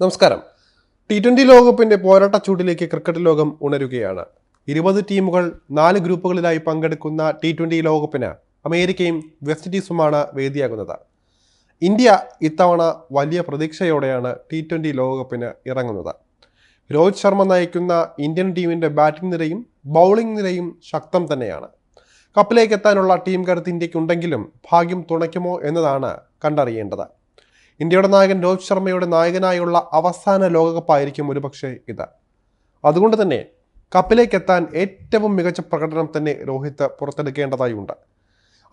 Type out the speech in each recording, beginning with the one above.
നമസ്കാരം. T twenty ലോകകപ്പിന്റെ പോരാട്ട ചൂടിലേക്ക് ക്രിക്കറ്റ് ലോകം ഉണരുകയാണ്. ഇരുപത് ടീമുകൾ നാല് ഗ്രൂപ്പുകളിലായി പങ്കെടുക്കുന്ന ടി ട്വന്റി ലോകകപ്പിന് അമേരിക്കയും വെസ്റ്റ് ഇൻഡീസുമാണ് വേദിയാകുന്നത്. ഇന്ത്യ ഇത്തവണ വലിയ പ്രതീക്ഷയോടെയാണ് ടി ട്വന്റി ലോകകപ്പിന് ഇറങ്ങുന്നത്. രോഹിത് ശർമ്മ നയിക്കുന്ന ഇന്ത്യൻ ടീമിന്റെ ബാറ്റിംഗ് നിരയും ബൗളിംഗ് നിരയും ശക്തം തന്നെയാണ്. കപ്പിലേക്ക് എത്താനുള്ള ടീം കരുത്ത് ഇന്ത്യക്കുണ്ടെങ്കിലും ഭാഗ്യം തുണയ്ക്കുമോ എന്നതാണ് കണ്ടറിയേണ്ടത്. ഇന്ത്യയുടെ നായകൻ രോഹിത് ശർമ്മയുടെ നായകനായുള്ള അവസാന ലോകകപ്പായിരിക്കും ഒരുപക്ഷെ ഇത്. അതുകൊണ്ട് തന്നെ കപ്പിലേക്ക് എത്താൻ ഏറ്റവും മികച്ച പ്രകടനം തന്നെ രോഹിത് പുറത്തെടുക്കേണ്ടതായുണ്ട്.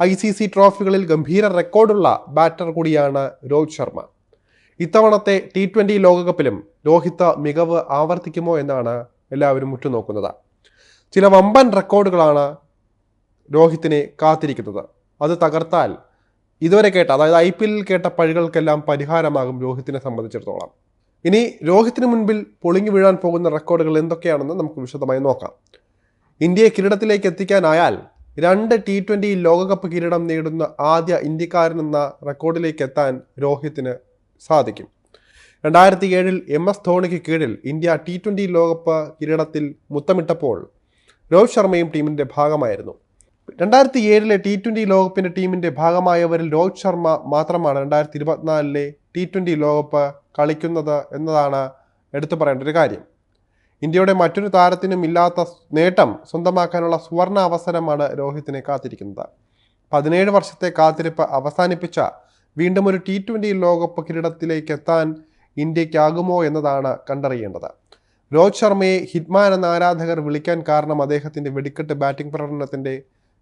ഐ സി സി ട്രോഫികളിൽ ഗംഭീര റെക്കോർഡുള്ള ബാറ്റർ കൂടിയാണ് രോഹിത് ശർമ്മ. ഇത്തവണത്തെ ടി ട്വന്റി ലോകകപ്പിലും രോഹിത് മികവ് ആവർത്തിക്കുമോ എന്നാണ് എല്ലാവരും ഉറ്റുനോക്കുന്നത്. ചില വമ്പൻ റെക്കോർഡുകളാണ് രോഹിത്തിനെ കാത്തിരിക്കുന്നത്. അത് തകർത്താൽ ഇതുവരെ കേട്ട അതായത് ഐ പി എല്ലിൽ കേട്ട പഴികൾക്കെല്ലാം പരിഹാരമാകും രോഹിത്തിനെ സംബന്ധിച്ചിടത്തോളം. ഇനി രോഹിത്തിന് മുൻപിൽ പൊളിഞ്ഞു വീഴാൻ പോകുന്ന റെക്കോർഡുകൾ എന്തൊക്കെയാണെന്ന് നമുക്ക് വിശദമായി നോക്കാം. ഇന്ത്യയെ കിരീടത്തിലേക്ക് എത്തിക്കാനായാൽ രണ്ട് ടി ട്വന്റി ലോകകപ്പ് കിരീടം നേടുന്ന ആദ്യ ഇന്ത്യക്കാരൻ എന്ന റെക്കോർഡിലേക്ക് എത്താൻ രോഹിത്തിന് സാധിക്കും. രണ്ടായിരത്തി ഏഴിൽ എം എസ് ധോണിക്ക് കീഴിൽ ഇന്ത്യ ടി ട്വന്റി ലോകകപ്പ് കിരീടത്തിൽ മുത്തമിട്ടപ്പോൾ രോഹിത് ശർമ്മയും ടീമിന്റെ ഭാഗമായിരുന്നു. രണ്ടായിരത്തി ഏഴിലെ ടി ട്വന്റി ലോകകപ്പിന്റെ ടീമിന്റെ ഭാഗമായവരിൽ രോഹിത് ശർമ്മ മാത്രമാണ് രണ്ടായിരത്തി ഇരുപത്തിനാലിലെ ടി ട്വന്റി ലോകകപ്പ് കളിക്കുന്നത് എന്നതാണ് എടുത്തു പറയേണ്ട ഒരു കാര്യം. ഇന്ത്യയുടെ മറ്റൊരു താരത്തിനും ഇല്ലാത്ത നേട്ടം സ്വന്തമാക്കാനുള്ള സുവർണ അവസരമാണ് രോഹിത്തിനെ കാത്തിരിക്കുന്നത്. പതിനേഴ് വർഷത്തെ കാത്തിരിപ്പ് അവസാനിപ്പിച്ച വീണ്ടും ഒരു ടി ട്വന്റി ലോകകപ്പ് കിരീടത്തിലേക്ക് എത്താൻ ഇന്ത്യക്കാകുമോ എന്നതാണ് കണ്ടറിയേണ്ടത്. രോഹിത് ശർമ്മയെ ഹിറ്റ്മാൻ എന്ന ആരാധകർ വിളിക്കാൻ കാരണം അദ്ദേഹത്തിന്റെ വെടിക്കെട്ട് ബാറ്റിംഗ് പ്രകടനത്തിന്റെ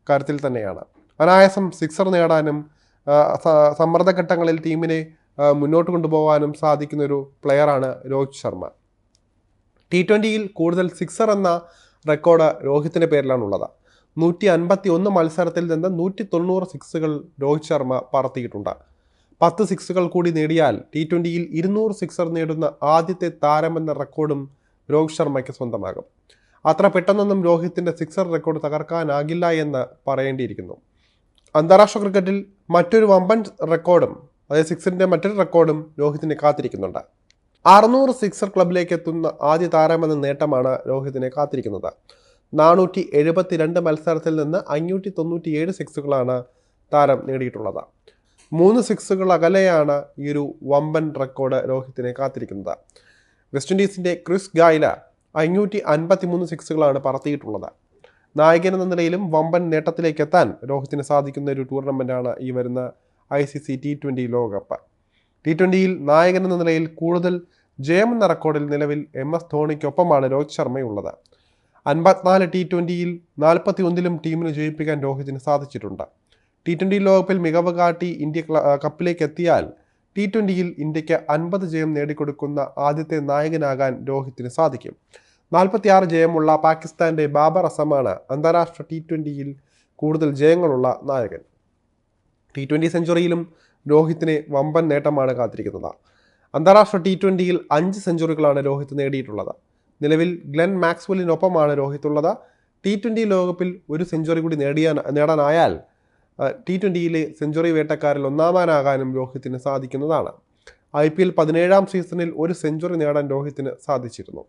കാര്യത്തിൽ തന്നെയാണ്. അനായാസം സിക്സർ നേടാനും സമ്മർദ്ദഘട്ടങ്ങളിൽ ടീമിനെ മുന്നോട്ട് കൊണ്ടുപോകാനും സാധിക്കുന്ന ഒരു പ്ലെയറാണ് രോഹിത് ശർമ്മ. ടി ട്വന്റിയിൽ കൂടുതൽ സിക്സർ എന്ന റെക്കോർഡ് രോഹിത്തിന്റെ പേരിലാണുള്ളത്. നൂറ്റി അൻപത്തി ഒന്ന് മത്സരത്തിൽ നിന്ന് നൂറ്റി തൊണ്ണൂറ് സിക്സുകൾ രോഹിത് ശർമ്മ പറത്തിയിട്ടുണ്ട്. പത്ത് സിക്സുകൾ കൂടി നേടിയാൽ ടി ട്വന്റിയിൽ ഇരുന്നൂറ് സിക്സർ നേടുന്ന ആദ്യത്തെ താരമെന്ന റെക്കോർഡും രോഹിത് ശർമ്മയ്ക്ക് സ്വന്തമാകും. അത്ര പെട്ടെന്നൊന്നും രോഹിത്തിന്റെ സിക്സർ റെക്കോർഡ് തകർക്കാനാകില്ല എന്ന് പറയേണ്ടിയിരിക്കുന്നു. അന്താരാഷ്ട്ര ക്രിക്കറ്റിൽ മറ്റൊരു വമ്പൻ റെക്കോർഡും അതായത് സിക്സിന്റെ മറ്റൊരു റെക്കോർഡും രോഹിത്തിനെ കാത്തിരിക്കുന്നുണ്ട്. അറുന്നൂറ് സിക്സർ ക്ലബിലേക്ക് എത്തുന്ന ആദ്യ താരമെന്ന നേട്ടമാണ് രോഹിത്തിനെ കാത്തിരിക്കുന്നത്. നാനൂറ്റി എഴുപത്തിരണ്ട് മത്സരത്തിൽ നിന്ന് അഞ്ഞൂറ്റി തൊണ്ണൂറ്റിയേഴ് സിക്സുകളാണ് താരം നേടിയിട്ടുള്ളത്. മൂന്ന് സിക്സുകൾ അകലെയാണ് ഈ ഒരു വമ്പൻ റെക്കോർഡ് രോഹിത്തിനെ കാത്തിരിക്കുന്നത്. വെസ്റ്റ് ഇൻഡീസിന്റെ ക്രിസ് ഗായ്ല അഞ്ഞൂറ്റി അൻപത്തി മൂന്ന് സിക്സുകളാണ് പറത്തിയിട്ടുള്ളത്. നായകൻ എന്ന നിലയിലും വമ്പൻ നേട്ടത്തിലേക്ക് എത്താൻ രോഹിത്തിന് സാധിക്കുന്ന ഒരു ടൂർണമെന്റാണ് ഈ വരുന്ന I C C T twenty ലോകകപ്പ്. ടി ട്വന്റിയിൽ നായകൻ എന്ന നിലയിൽ കൂടുതൽ ജയമെന്ന റെക്കോർഡിൽ നിലവിൽ എം എസ് ധോണിക്കൊപ്പമാണ് രോഹിത് ശർമ്മയുള്ളത്. അൻപത്തിനാല് ടി ട്വന്റിയിൽ നാൽപ്പത്തി ഒന്നിലും ടീമിന് ജയിപ്പിക്കാൻ രോഹിത്തിന് സാധിച്ചിട്ടുണ്ട്. ടി ട്വന്റി ലോകകപ്പിൽ മികവ് കാട്ടി ഇന്ത്യ കപ്പിലേക്ക് എത്തിയാൽ ടി ട്വന്റിയിൽ ഇന്ത്യയ്ക്ക് അൻപത് ജയം നേടിക്കൊടുക്കുന്ന ആദ്യത്തെ നായകനാകാൻ രോഹിത്തിന് സാധിക്കും. നാൽപ്പത്തിയാറ് ജയമുള്ള പാകിസ്ഥാന്റെ ബാബർ അസമാണ് അന്താരാഷ്ട്ര ടി ട്വന്റിയിൽ കൂടുതൽ ജയങ്ങളുള്ള നായകൻ. ടി ട്വന്റി സെഞ്ചുറിയിലും രോഹിത്തിനെ വമ്പൻ നേട്ടമാണ് കാത്തിരിക്കുന്നത്. അന്താരാഷ്ട്ര ടി ട്വന്റിയിൽ അഞ്ച് സെഞ്ചുറികളാണ് രോഹിത് നേടിയിട്ടുള്ളത്. നിലവിൽ ഗ്ലെൻ മാക്സ്വെല്ലിനൊപ്പമാണ് രോഹിത് ഉള്ളത് ടി ട്വന്റി ലോകകപ്പിൽ ഒരു സെഞ്ചുറി കൂടി നേടിയാൻ നേടാനായാൽ ടി ട്വന്റിയിലെ സെഞ്ചുറി വേട്ടക്കാരിൽ ഒന്നാമാനാകാനും രോഹിത്തിന് സാധിക്കുന്നതാണ്. ഐ പി എൽ പതിനേഴാം സീസണിൽ ഒരു സെഞ്ചുറി നേടാൻ രോഹിത്തിന് സാധിച്ചിരുന്നു.